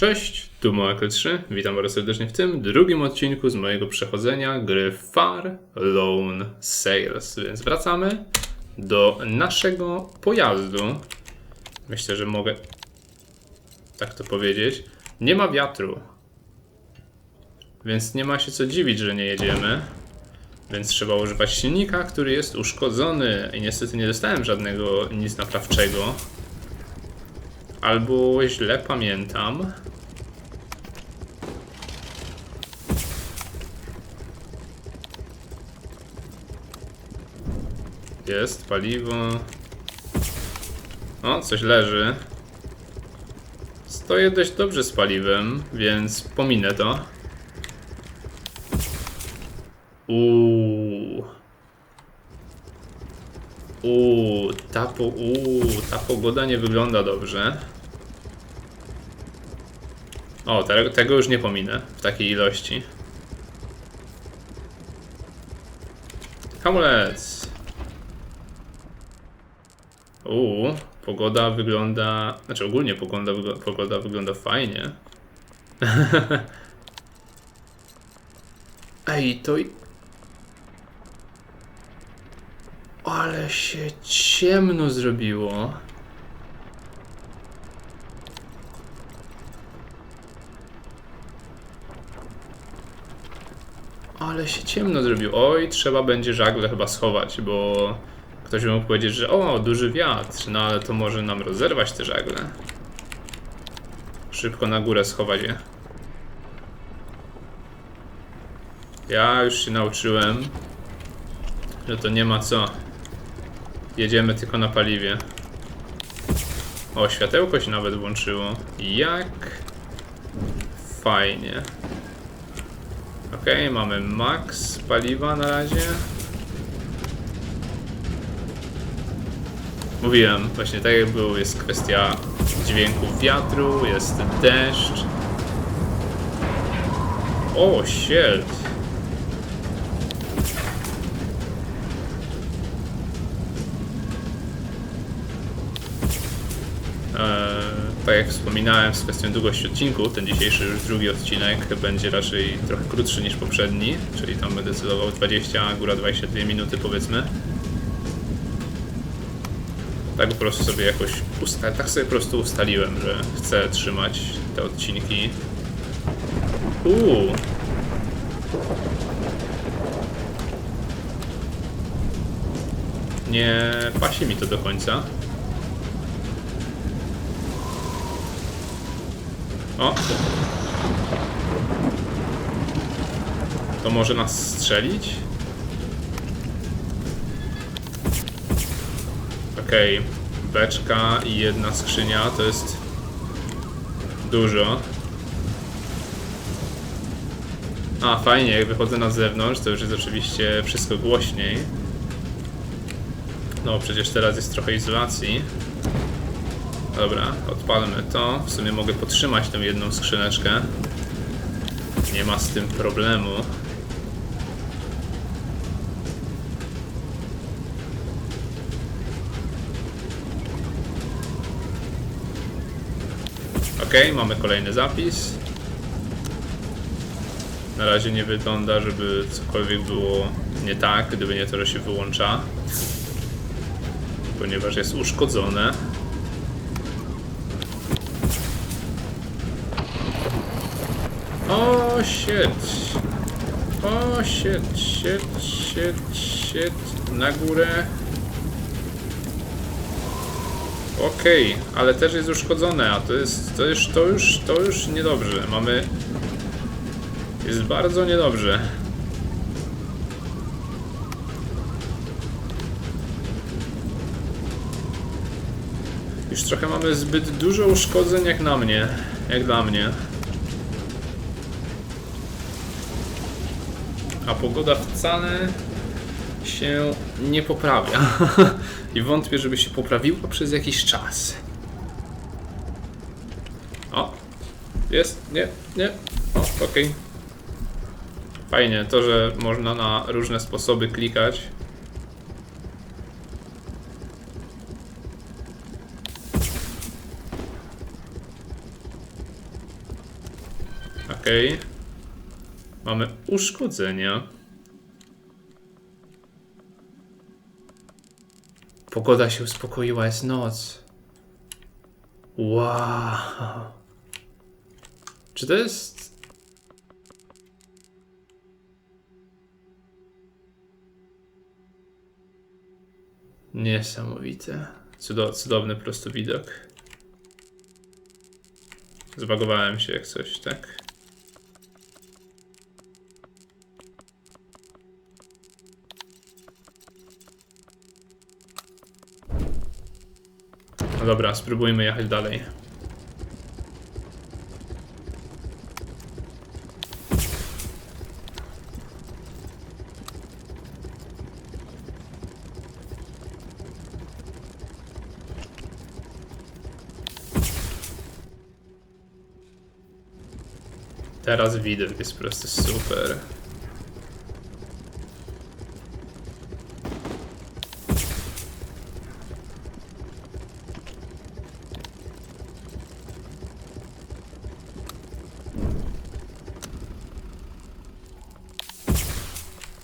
Cześć, tu Moakel3. Witam bardzo serdecznie w tym drugim odcinku z mojego przechodzenia gry Far Lone Sales. Więc wracamy do naszego pojazdu. Myślę, że mogę tak to powiedzieć. Nie ma wiatru. Więc nie ma się co dziwić, że nie jedziemy. Więc trzeba używać silnika, który jest uszkodzony. I niestety nie dostałem żadnego nic naprawczego. Albo źle pamiętam. Jest paliwo. O, coś leży. Stoję dość dobrze z paliwem, więc pominę to. Uuu. Uuu, ta, po, uuu, ta pogoda nie wygląda dobrze. O, te, tego już nie pominę w takiej ilości. Hamulec. Uuu, pogoda wygląda. Znaczy, ogólnie pogoda, pogoda wygląda fajnie. Ej, to. Ale się ciemno zrobiło. Ale się ciemno zrobiło. Oj, trzeba będzie żagle chyba schować, bo ktoś by mógł powiedzieć, że o, duży wiatr, no ale to może nam rozerwać te żagle. Szybko na górę schować je. Ja już się nauczyłem, że to nie ma co. Jedziemy tylko na paliwie. O, światełko się nawet włączyło. Jak fajnie. Ok, mamy max paliwa na razie. Mówiłem, właśnie tak jak było, jest kwestia dźwięku wiatru, jest deszcz. O, shit. Eee, tak jak wspominałem z kwestią długości odcinku, ten dzisiejszy już drugi odcinek będzie raczej trochę krótszy niż poprzedni, czyli tam będę celował 20, a góra 22 minuty powiedzmy. Tak po prostu sobie jakoś usta- tak sobie po prostu ustaliłem, że chcę trzymać te odcinki. Uuu. Nie pasi mi to do końca. O! To może nas strzelić? Okej, beczka i jedna skrzynia to jest dużo. A, fajnie, jak wychodzę na zewnątrz, to już jest oczywiście wszystko głośniej. No, przecież teraz jest trochę izolacji. Dobra, odpalmy to. W sumie mogę podtrzymać tę jedną skrzyneczkę. Nie ma z tym problemu. Ok, mamy kolejny zapis. Na razie nie wygląda, żeby cokolwiek było nie tak, gdyby nie to, że się wyłącza. Ponieważ jest uszkodzone. O shit. O shit, shit, shit, shit. Na górę. Okej, ale też jest uszkodzone, a to jest, to już, to już, to już niedobrze. Mamy... Jest bardzo niedobrze. Już trochę mamy zbyt dużo uszkodzeń jak na mnie. Jak dla mnie. a pogoda wcale się nie poprawia. I wątpię, żeby się poprawiła przez jakiś czas. O, jest, nie, nie. O, okej. Fajnie, to, że można na różne sposoby klikać. Okej. Mamy uszkodzenia. Pogoda się uspokoiła, jest noc. Wow. Czy to jest. Niesamowite. Cudo, cudowny prosty widok. Zbagowałem się jak coś, tak? No dobra, spróbujmy jechać dalej. Teraz widok jest po prostu super.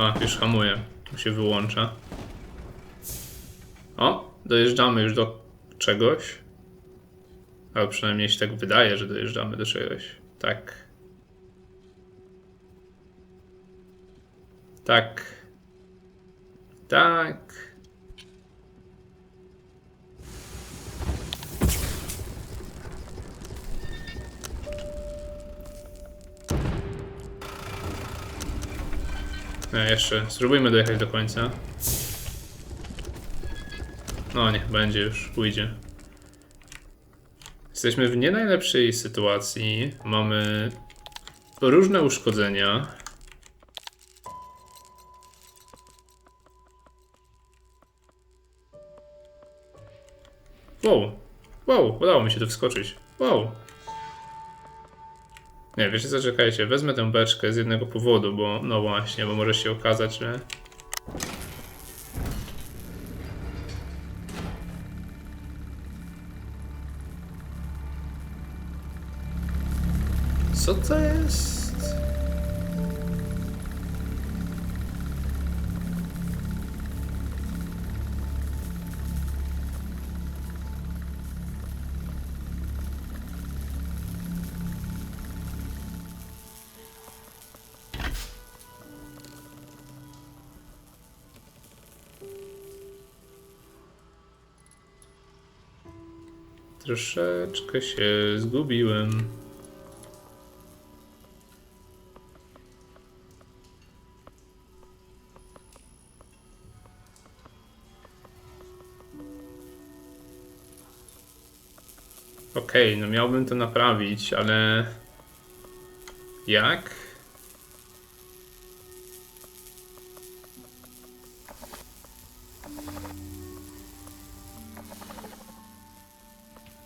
A, już hamuje. Tu się wyłącza. O, dojeżdżamy już do czegoś. Ale przynajmniej się tak wydaje, że dojeżdżamy do czegoś. Tak. Tak. Tak. No jeszcze, spróbujmy dojechać do końca. No niech będzie już, pójdzie. Jesteśmy w nie najlepszej sytuacji. Mamy różne uszkodzenia. Wow, wow, udało mi się tu wskoczyć. Wow. Nie, wiecie co, czekajcie, wezmę tę beczkę z jednego powodu, bo no właśnie, bo może się okazać, że... Co to Troszeczkę się zgubiłem. Okej, no miałbym to naprawić, ale jak?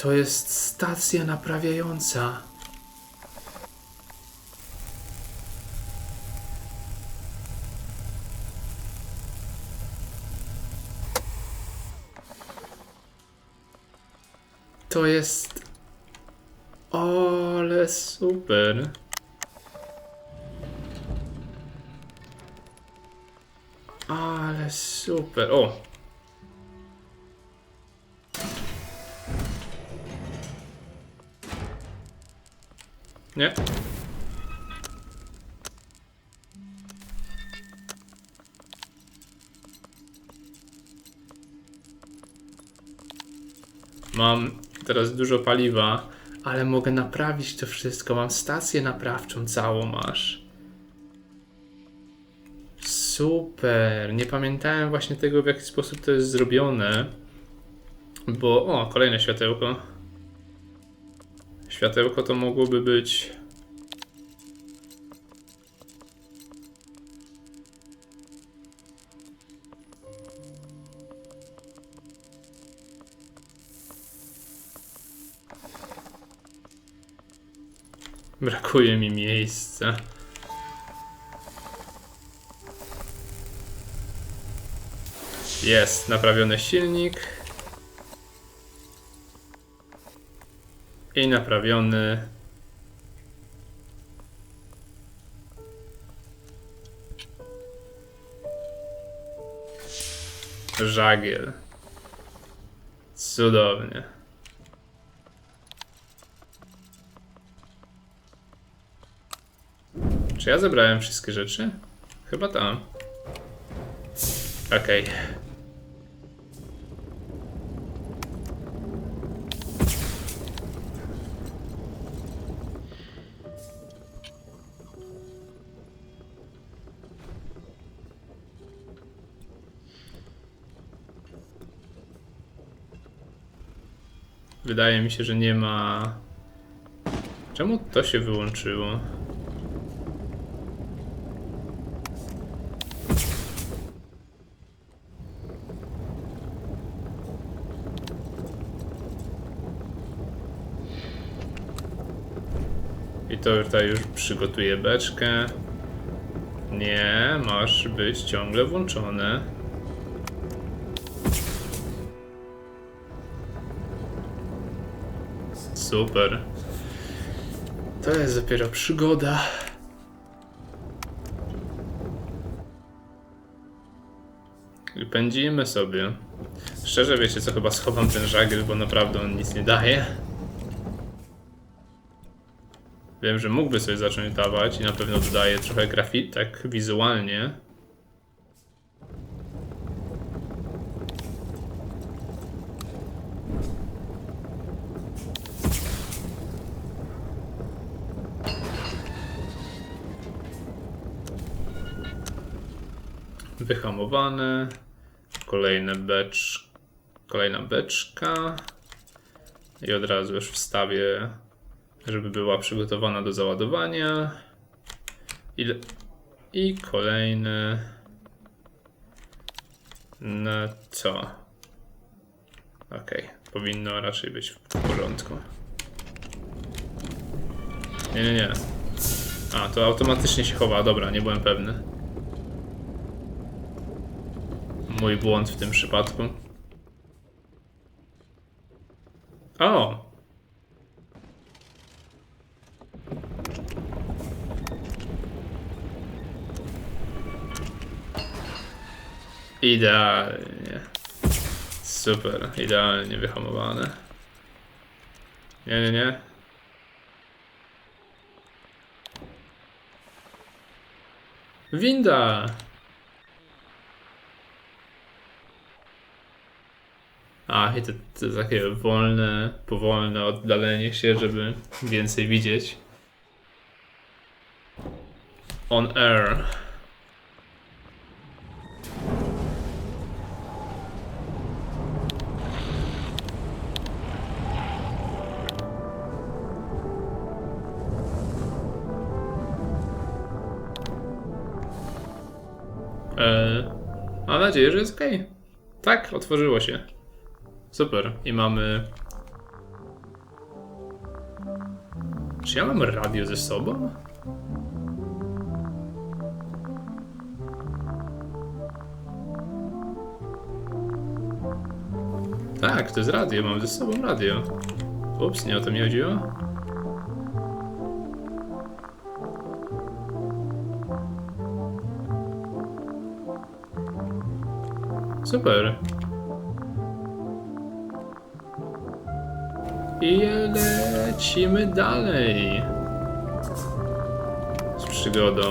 To jest stacja naprawiająca. To jest. Ale super. Ale super. O! Nie. Mam teraz dużo paliwa, ale mogę naprawić to wszystko. Mam stację naprawczą całą aż. Super. Nie pamiętałem właśnie tego, w jaki sposób to jest zrobione. Bo, o, kolejne światełko. Światełko to mogłoby być. Brakuje mi miejsca. Jest naprawiony silnik. i naprawiony. Żagiel. Cudownie. Czy ja zebrałem wszystkie rzeczy? Chyba tam. Okej. Okay. Wydaje mi się, że nie ma. Czemu to się wyłączyło? I to tutaj już przygotuję beczkę. Nie, masz być ciągle włączone. Super. To jest dopiero przygoda. I pędzimy sobie. Szczerze wiecie co, chyba schowam ten żagiel, bo naprawdę on nic nie daje. Wiem, że mógłby sobie zacząć dawać i na pewno dodaje trochę grafik, tak wizualnie. Wyhamowane. Kolejne becz... Kolejna beczka. I od razu już wstawię żeby była przygotowana do załadowania. I, i kolejny. No co? Ok, powinno raczej być w porządku. Nie, nie, nie. A, to automatycznie się chowa. Dobra, nie byłem pewny. Mój błąd w tym przypadku. O! Idealnie. Super, idealnie wyhamowane. Nie, nie, nie. Winda! A, i to, to takie wolne, powolne oddalenie się, żeby więcej widzieć. On air. Eee, mam nadzieję, że jest ok. Tak, otworzyło się. Super. I mamy. Czy ja mam radio ze sobą? Tak, to jest radio, mam ze sobą radio. Ups, nie o to mi chodziło. Super. I lecimy dalej. Z przygodą.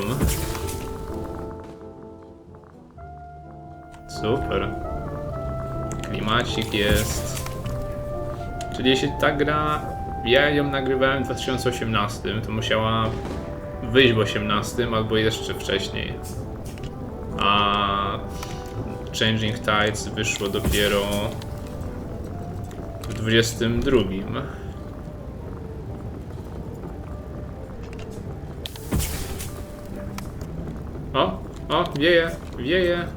Super. Klimacik jest. Czyli jeśli ta gra. Ja ją nagrywałem w 2018, to musiała wyjść w 18 albo jeszcze wcześniej. A Changing Tides wyszło dopiero 22. O, o, wieje, wieje.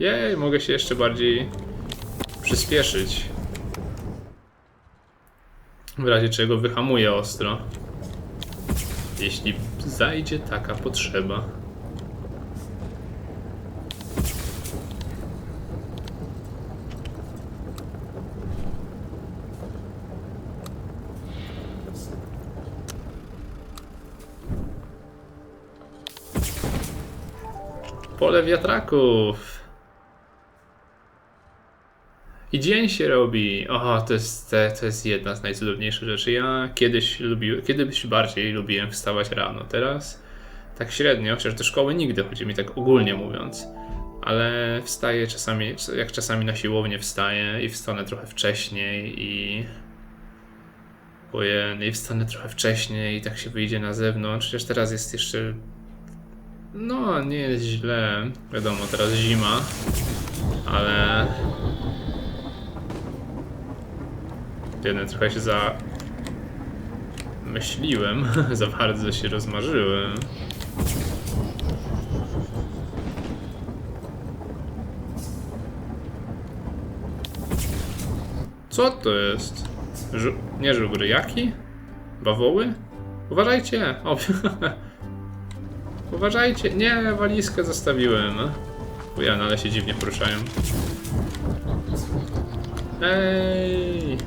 Jej, mogę się jeszcze bardziej przyspieszyć. W razie czego wyhamuję ostro jeśli zajdzie taka potrzeba. Pole wiatraków. I dzień się robi. O, to jest, to jest jedna z najcudowniejszych rzeczy. Ja kiedyś lubiłem, kiedyś bardziej lubiłem wstawać rano. Teraz tak średnio, chociaż do szkoły nigdy, chodzi mi tak ogólnie mówiąc. Ale wstaję czasami, jak czasami na siłownię wstaję i wstanę trochę wcześniej i... Ojej, i wstanę trochę wcześniej i tak się wyjdzie na zewnątrz. Chociaż teraz jest jeszcze... No, nie jest źle. Wiadomo, teraz zima. Ale... Jeden trochę się za... Myśliłem, za bardzo się rozmarzyłem. Co to jest? Żu nie żubry, jaki? Bawoły? Uważajcie! O, Uważajcie! Nie, walizkę zostawiłem. Uja, no ale się dziwnie poruszają. Ej!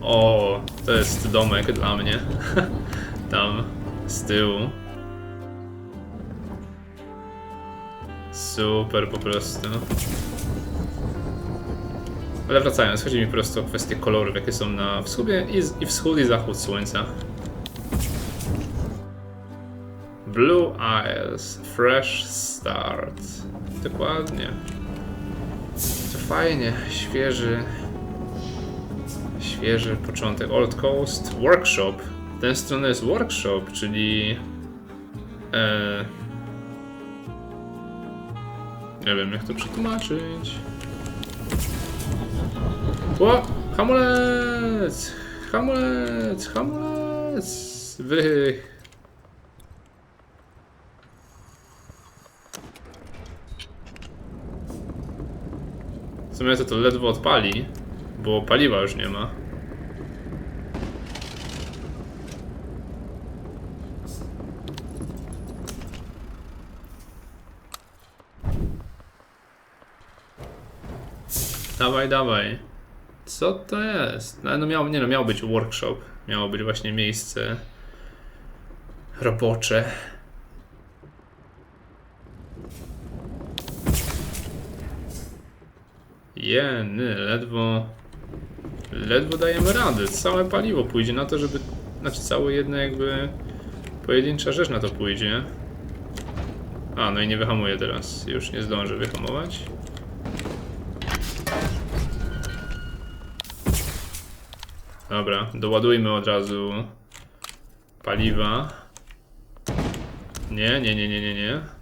O, to jest domek dla mnie. Tam, z tyłu. Super po prostu. Ale wracając, chodzi mi po prostu o kwestię kolorów, jakie są na wschodzie i, i wschód i zachód słońca. Blue Isles, Fresh Start. Dokładnie. To fajnie, świeży, świeży początek. Old Coast Workshop. W tę stronę jest workshop, czyli. E, nie wiem, jak to przetłumaczyć. O! Hamulec! Hamulec! Hamulec! Wych! To to ledwo odpali, bo paliwa już nie ma. Dawaj, dawaj. Co to jest? No, no miał, nie no, miał być workshop. Miało być właśnie miejsce robocze. Jeny, ledwo... Ledwo dajemy radę. Całe paliwo pójdzie na to, żeby... Znaczy całe jedno jakby... Pojedyncza rzecz na to pójdzie. A, no i nie wyhamuję teraz. Już nie zdążę wyhamować. Dobra, doładujmy od razu paliwa. Nie, nie, nie, nie, nie, nie.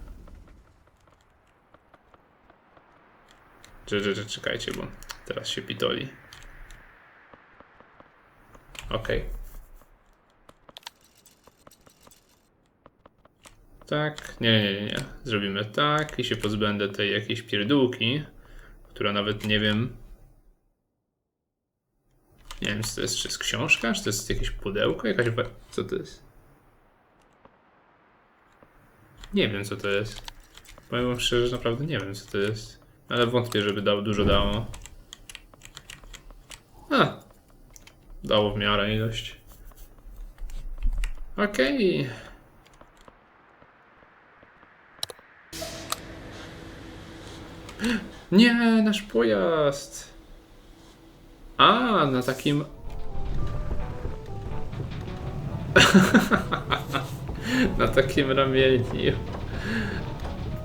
Czy, czekajcie, bo teraz się pitoli. Okej. Tak, nie, nie, nie. Zrobimy tak i się pozbędę tej jakiejś pierdółki, która nawet nie wiem, nie wiem, czy to jest, czy jest książka, czy to jest jakieś pudełko, jakaś... Co to jest? Nie wiem, co to jest. Powiem wam szczerze, że naprawdę nie wiem, co to jest. Ale wątpię, żeby dał, dużo dało. A! Dało w miarę ilość. Okej. Nie, nasz pojazd! A, na takim. na takim ramieniu.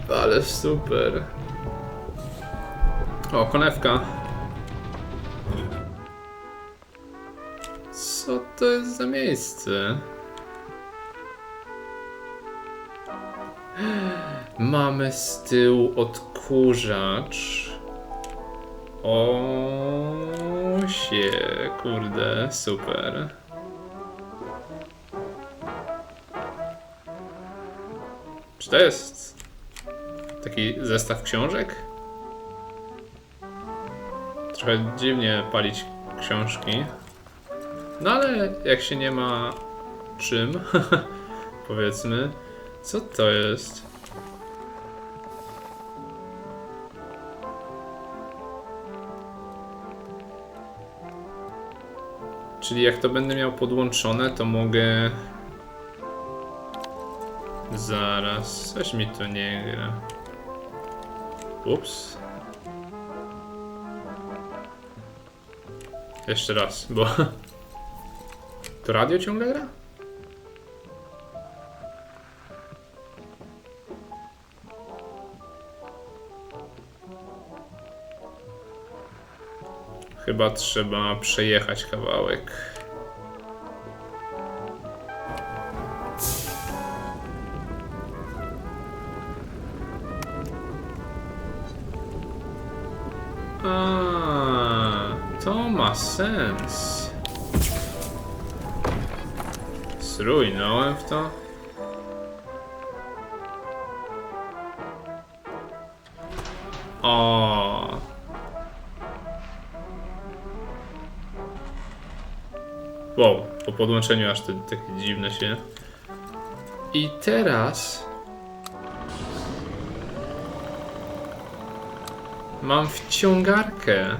Ale super. O, konewka. Co to jest za miejsce? Mamy z tyłu odkurzacz. O się, kurde, super. Czy to jest taki zestaw książek? Trochę dziwnie palić książki. No ale jak się nie ma czym, powiedzmy, co to jest? Czyli jak to będę miał podłączone, to mogę Zaraz, coś mi tu nie gra. Ups. Jeszcze raz, bo... To radio ciągle gra? Chyba trzeba przejechać kawałek. Sens. Zrujnąłem w to. O. Wow, po podłączeniu aż to takie dziwne się. I teraz mam wciągarkę.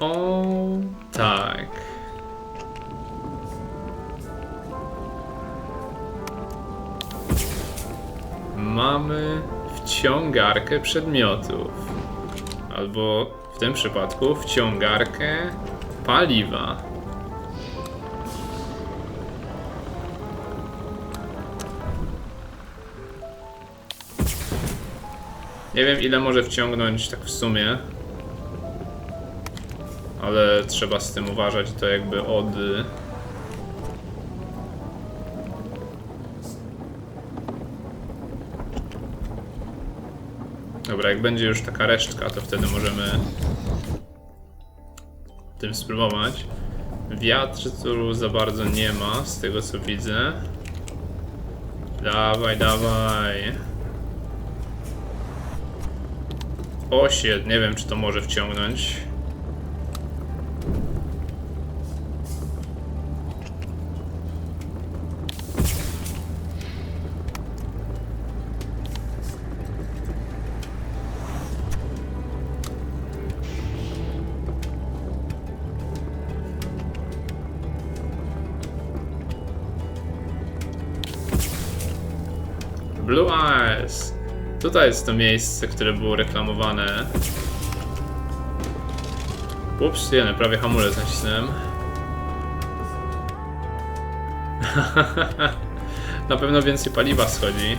O, tak. Mamy wciągarkę przedmiotów. Albo w tym przypadku wciągarkę paliwa. Nie wiem ile może wciągnąć tak w sumie. Ale trzeba z tym uważać to jakby od... Dobra, jak będzie już taka resztka, to wtedy możemy tym spróbować. Wiatr tu za bardzo nie ma, z tego co widzę. Dawaj, dawaj. Osie, nie wiem czy to może wciągnąć. Blue Eyes. Tutaj jest to miejsce, które było reklamowane. Ups, nie, prawie hamulec nacisnąłem. Na pewno więcej paliwa schodzi.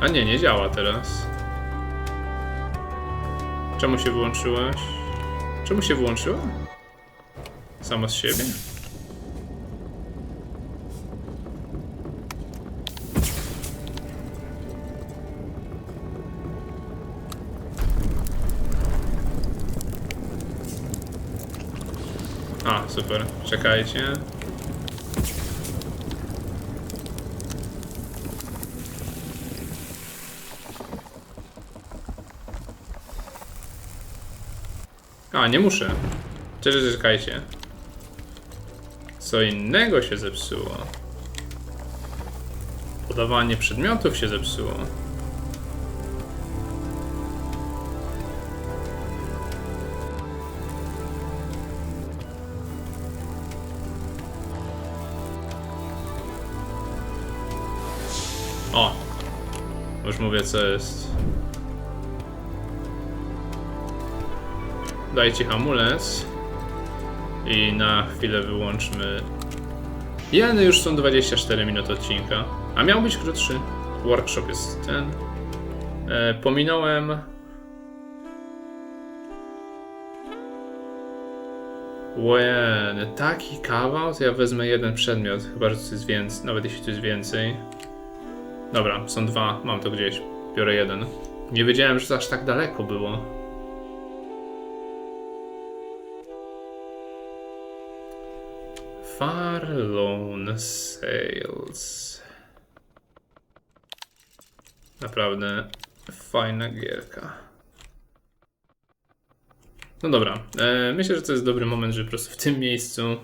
A nie, nie działa teraz. Czemu się wyłączyłeś? Czemu się wyłączyło? Samo z siebie? A, super. Czekajcie. A, nie muszę. Czekajcie. Co innego się zepsuło. Podawanie przedmiotów się zepsuło. O! Już mówię co jest. Dajcie hamulec. I na chwilę wyłączmy. Jeny już są 24 minuty odcinka. A miał być krótszy. Workshop jest ten. E, pominąłem. Łen, taki kawał, to ja wezmę jeden przedmiot, chyba że to jest więcej, nawet jeśli to jest więcej. Dobra, są dwa, mam to gdzieś. Biorę jeden. Nie wiedziałem, że to aż tak daleko było. Far Loan Sales. Naprawdę fajna gierka. No dobra, e, myślę, że to jest dobry moment, żeby po prostu w tym miejscu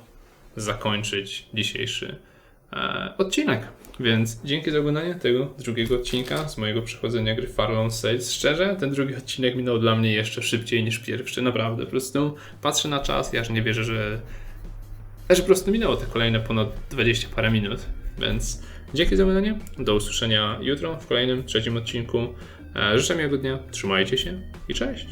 zakończyć dzisiejszy e, odcinek. Więc dzięki za oglądanie tego drugiego odcinka z mojego przechodzenia gry Farlon Sales. Szczerze, ten drugi odcinek minął dla mnie jeszcze szybciej niż pierwszy, naprawdę. Po prostu patrzę na czas, ja aż nie wierzę, że, że po prostu minęło te kolejne ponad 20 parę minut. Więc dzięki za oglądanie, do usłyszenia jutro w kolejnym, trzecim odcinku. E, Życzę miłego dnia, trzymajcie się i cześć!